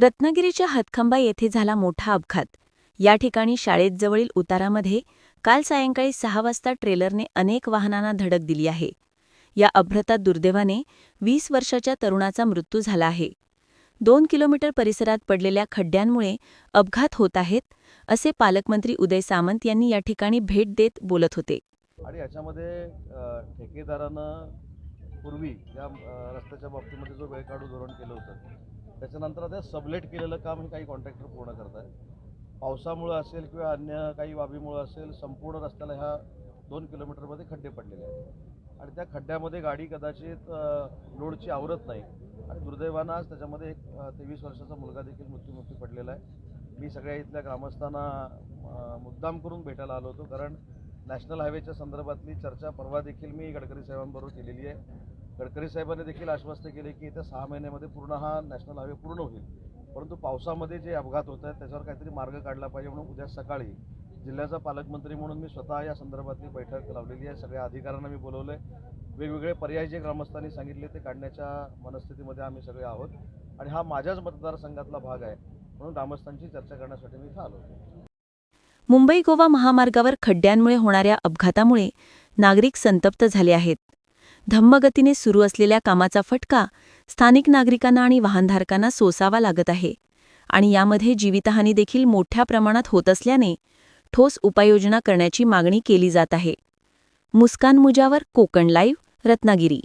रत्नागिरीच्या हातखंबा येथे झाला मोठा अपघात. या ठिकाणी शाळेत जवळील उतारामध्ये काल सायंकाळी सहा वाजता ट्रेलरने अनेक वाहनांना धडक दिली आहे. या अपघातात दुर्दैवाने वीस वर्षाच्या तरुणाचा मृत्यू झाला आहे. दोन किलोमीटर परिसरात पडलेल्या खड्ड्यांमुळे अपघात होत आहेत असे पालकमंत्री उदय सामंत यांनी या ठिकाणी भेट देत बोलत होते. आणि याच्यामध्ये ठेकेदारानं पूर्वी या रस्त्याच्या बाबतीमध्ये जो वेळ काढू धोरण केलं होतं त्याच्यानंतर आता सबलेट केलेलं काम हे काही कॉन्ट्रॅक्टर पूर्ण करत आहे पावसामुळं असेल किंवा अन्य काही बाबीमुळं असेल संपूर्ण रस्त्याला ह्या दोन किलोमीटरमध्ये खड्डे पडलेले आहेत. आणि त्या खड्ड्यामध्ये गाडी कदाचित लोडची आवरत नाही. आणि दुर्दैवानं आज त्याच्यामध्ये एक तेवीस वर्षाचा मुलगा देखील मृत्यूमुखी पडलेला आहे. मी सगळ्या इथल्या ग्रामस्थांना मुद्दाम करून भेटायला आलो होतो. कारण नॅशनल हायवेच्या संदर्भातली चर्चा परवा देखील मी गडकरी साहेबांबरोबर केलेली आहे. गडकरी साहेबांनी देखील आश्वस्त केले की येत्या सहा महिन्यामध्ये पूर्ण हा नॅशनल हायवे पूर्ण होईल. परंतु पावसामध्ये जे अपघात होत आहेत त्याच्यावर काहीतरी मार्ग काढला पाहिजे म्हणून उद्या सकाळी जिल्ह्याचा पालकमंत्री म्हणून मी स्वतः या संदर्भातली बैठक लावलेली आहे. सगळ्या अधिकाऱ्यांना मी बोलवलं आहे वेगवेगळे पर्याय जे ग्रामस्थांनी सांगितले ते काढण्याच्या मनस्थितीमध्ये आम्ही सगळे आहोत. आणि हा माझ्याच मतदारसंघातला भाग आहे म्हणून ग्रामस्थांची चर्चा करण्यासाठी मी इथं आलो मुंबई गोवा महामार्गावर खड्ड्यांमुळे होणाऱ्या अपघातामुळे नागरिक संतप्त झाले आहेत. धम्मगतीने सुरू असलेल्या कामाचा फटका स्थानिक नागरिकांना आणि वाहनधारकांना सोसावा लागत आहे. आणि यामध्ये जीवितहानी देखील मोठ्या प्रमाणात होत असल्याने ठोस उपाययोजना करण्याची मागणी केली जात आहे. मुस्कान मुजावर कोकण लाईव्ह रत्नागिरी.